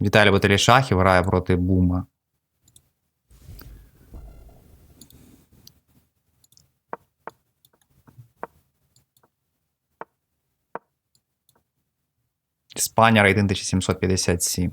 Віталій Баталій Шахів грає проти Бума. Іспанія рейтинг 1757.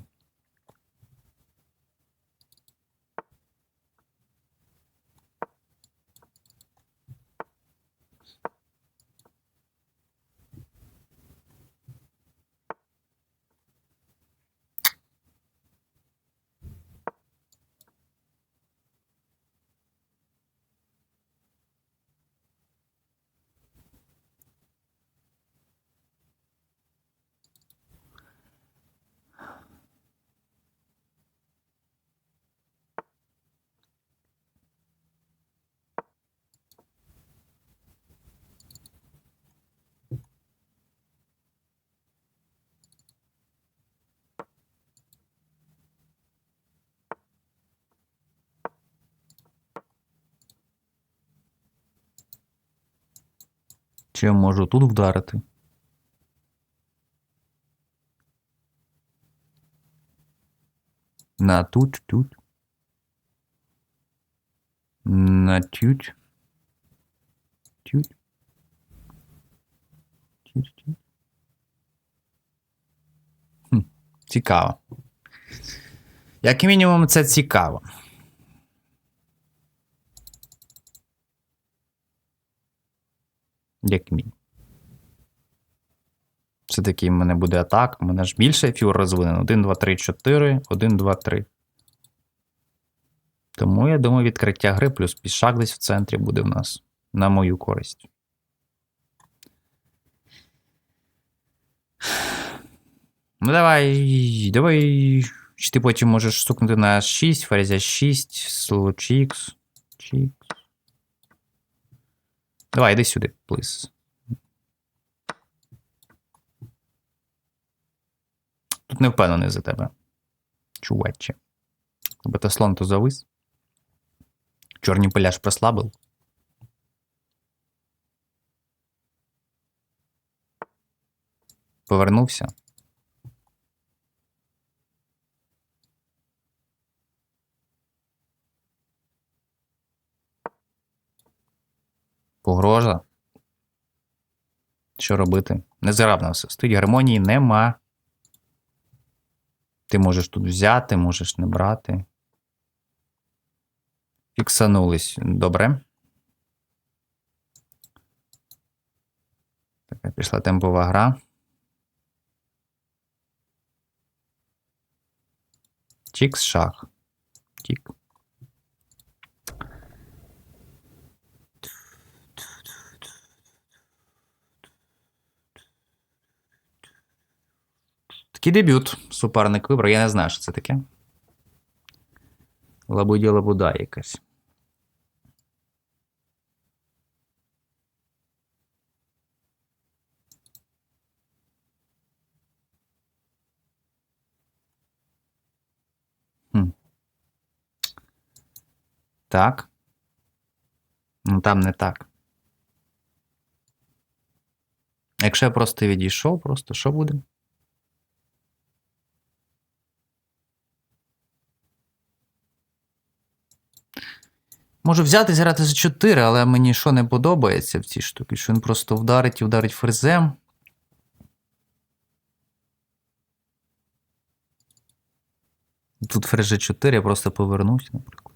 Чи я можу тут вдарити? На тут, тут. На тють. Тють. Тють, тють. Хм, цікаво. Як мінімум, це цікаво. Як мінімум. Все-таки в мене буде атака. У мене ж більше фюр розвинено. 1, 2, 3, 4, 1, 2, 3. Тому я думаю, відкриття гри плюс пішак десь в центрі буде в нас на мою користь. Ну, давай, давай. Чи ти потім можеш стукнути на 6, ферзя 6, слово чікс. Чікс. Давай, йди сюди, плиз. Тут не впевнений за тебе. Чуваче. Бетаслон то завис. Чорний пиляж прослабив. Повернувся. Погрожа. Що робити? Не все. Стоїть гармонії нема. Ти можеш тут взяти, можеш не брати. Фіксанулись. Добре. Така пішла темпова гра. Чікс шах. Тік. Такий дебют. Суперник вибрав. Я не знаю, що це таке. Лабуді лабуда якась. Так. Ну там не так. Якщо я просто відійшов, просто що буде? Можу взяти зіграти за 4, але мені що не подобається в цій штуці, що він просто вдарить і вдарить ферзем. Тут ферзь G4, я просто повернусь, наприклад.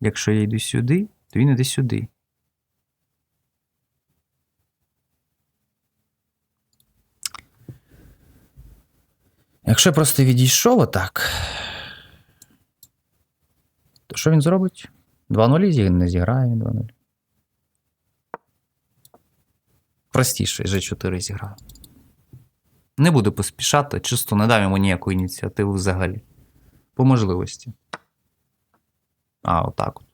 Якщо я йду сюди, то він іде сюди. Якщо я просто відійшов отак, то що він зробить? 2-0 зі- не зіграє він 2-0. Простіше, G4 зіграє. Не буду поспішати, чисто не дам йому ніяку ініціативу взагалі. По можливості. А, отак от.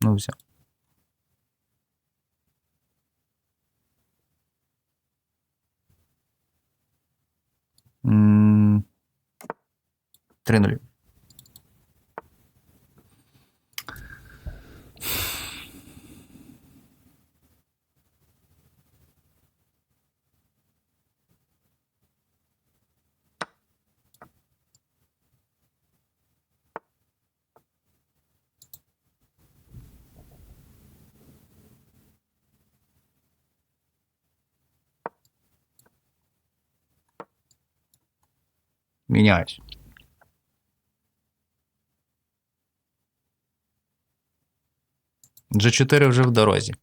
Ну, взяв. 3-0. Меняюсь. G4 вже в дорозі.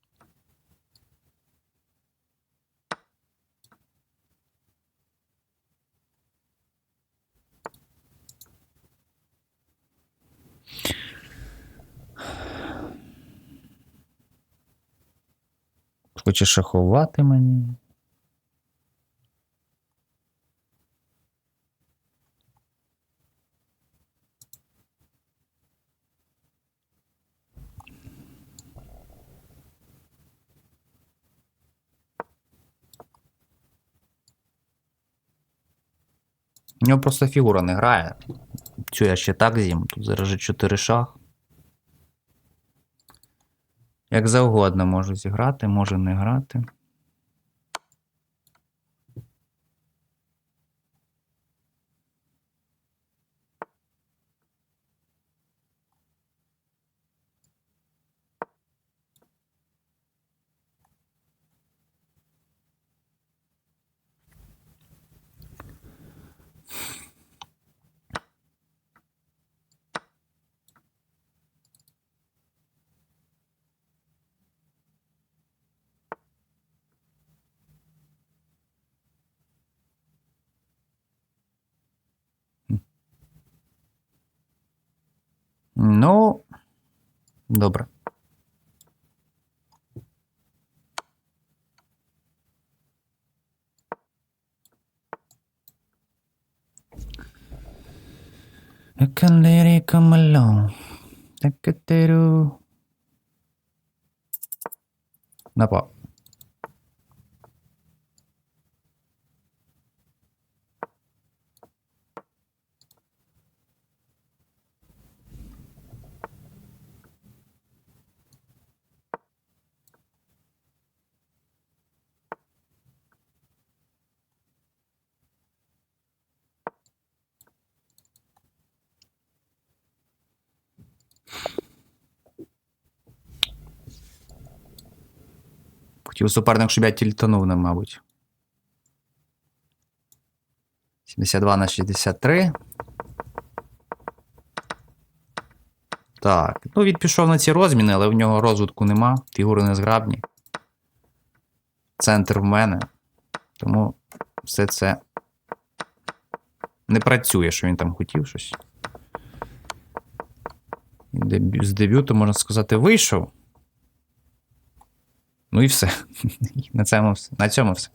Хоче шахувати мені. У нього просто фігура не грає. Цю я ще так з'їм. Тут зараз же 4 шах. Як завгодно можу зіграти, можу не грати. No. Dobra. You can let it come along. Un po'. Хотів суперник, щоб я тільтанув ним, мабуть. 72 на 63. Так. Ну, він пішов на ці розміни, але в нього розвитку нема. Фігури незграбні. Центр в мене. Тому все це не працює, що він там хотів щось. З дебюту, можна сказати, вийшов. Ну і все. На цьому все. На цьому все.